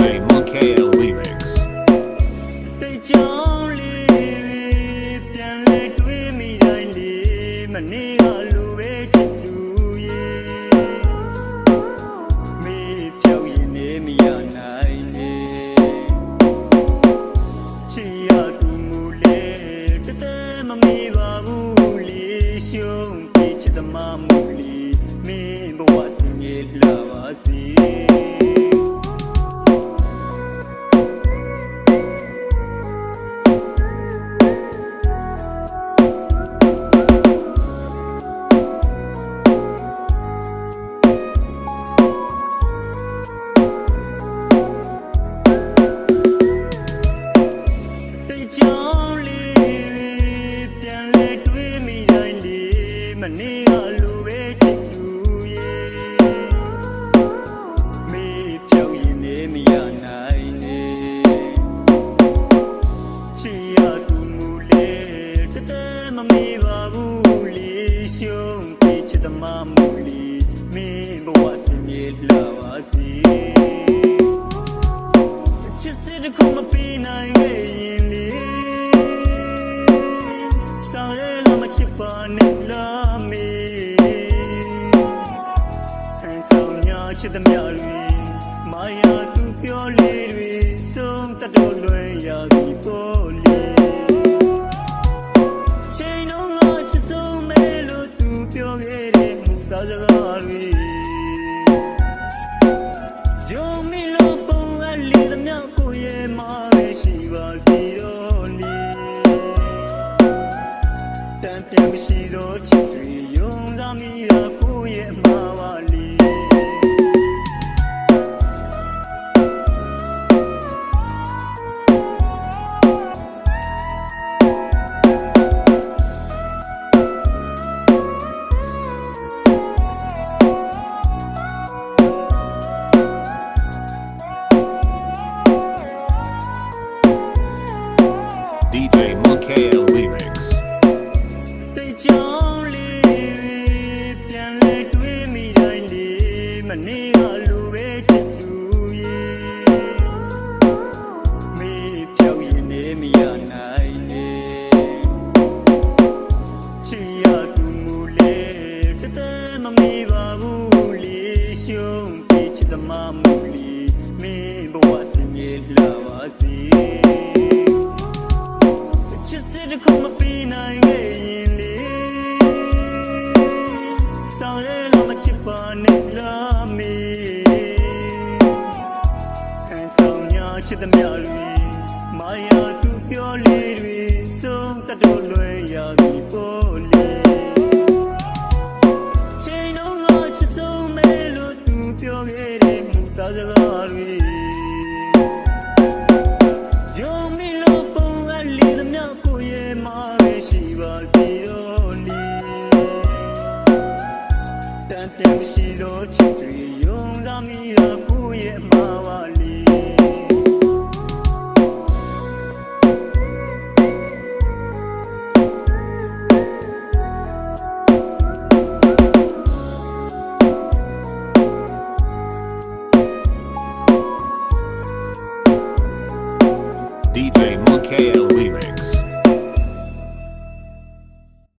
DJ Monkey Remix. တိတ်ကြောင်လေးတွေပြန်လဲတွေးမိတိုင်းလေးမနေ့ကလိုပဲချစ်သူရေမေးပြောက်ရင်နေမရနိုင်လေချီရသူမူလေတသက်မမေးပါဘူးလေးရှုံးပြေချစ်သမားမူလီမင်းဘဝစင်ပြေလာပါစေ ပဲချစ်သူရေမေးပြောက်ရင်နေမရနိုင်လေချီရသူမူလေတသက်မမေးပါဘူးလေးရှုံးပြေချစ်သမားမူလီမင်းဘဝစင်ပြေလာပါစေချစ်စစ်တခုမပေးနိုင်ခဲ့ရင် ချစ်သမျှတွေမာယာသူပြောလေးတွေဆုံးတတ်တော်လွင်ရပြီပေါ်လေချိန်တော့ငါချစ်ဆုံးမဲလို့သူပြောခဲ့တဲ့မူသားစကားတွေယုံမီလို့ပုံအပ်လေးသမျှကိုရဲ့မှာ မိတိုင်းလေးမနေ့ကလိုပဲချစ်သူရေမေးပြောက်ရင်နေမရနိုင်လေချီရသူမူလေတသက်မမေးပါဘူးလေးရှုံးပြေချစ်သမားမူလီမင်းဘဝစင်ပြေလာပါစေ ချစ်စစ်တခုမပေးနိုင်ခဲ့ရင်လေဆောင်ရဲလာမချစ်ပါနဲ့လာမေအန်ဆောင်ညာချစ်သမျှတွေမာယာသူပြောလေးတွေဆုံးတတ်တော်လွင်ရပြီပေါ်လေချိန်တော့ငါချစ်ဆုံးမဲလို့သူပြောခဲ့တဲ့မူသားစကားတွေ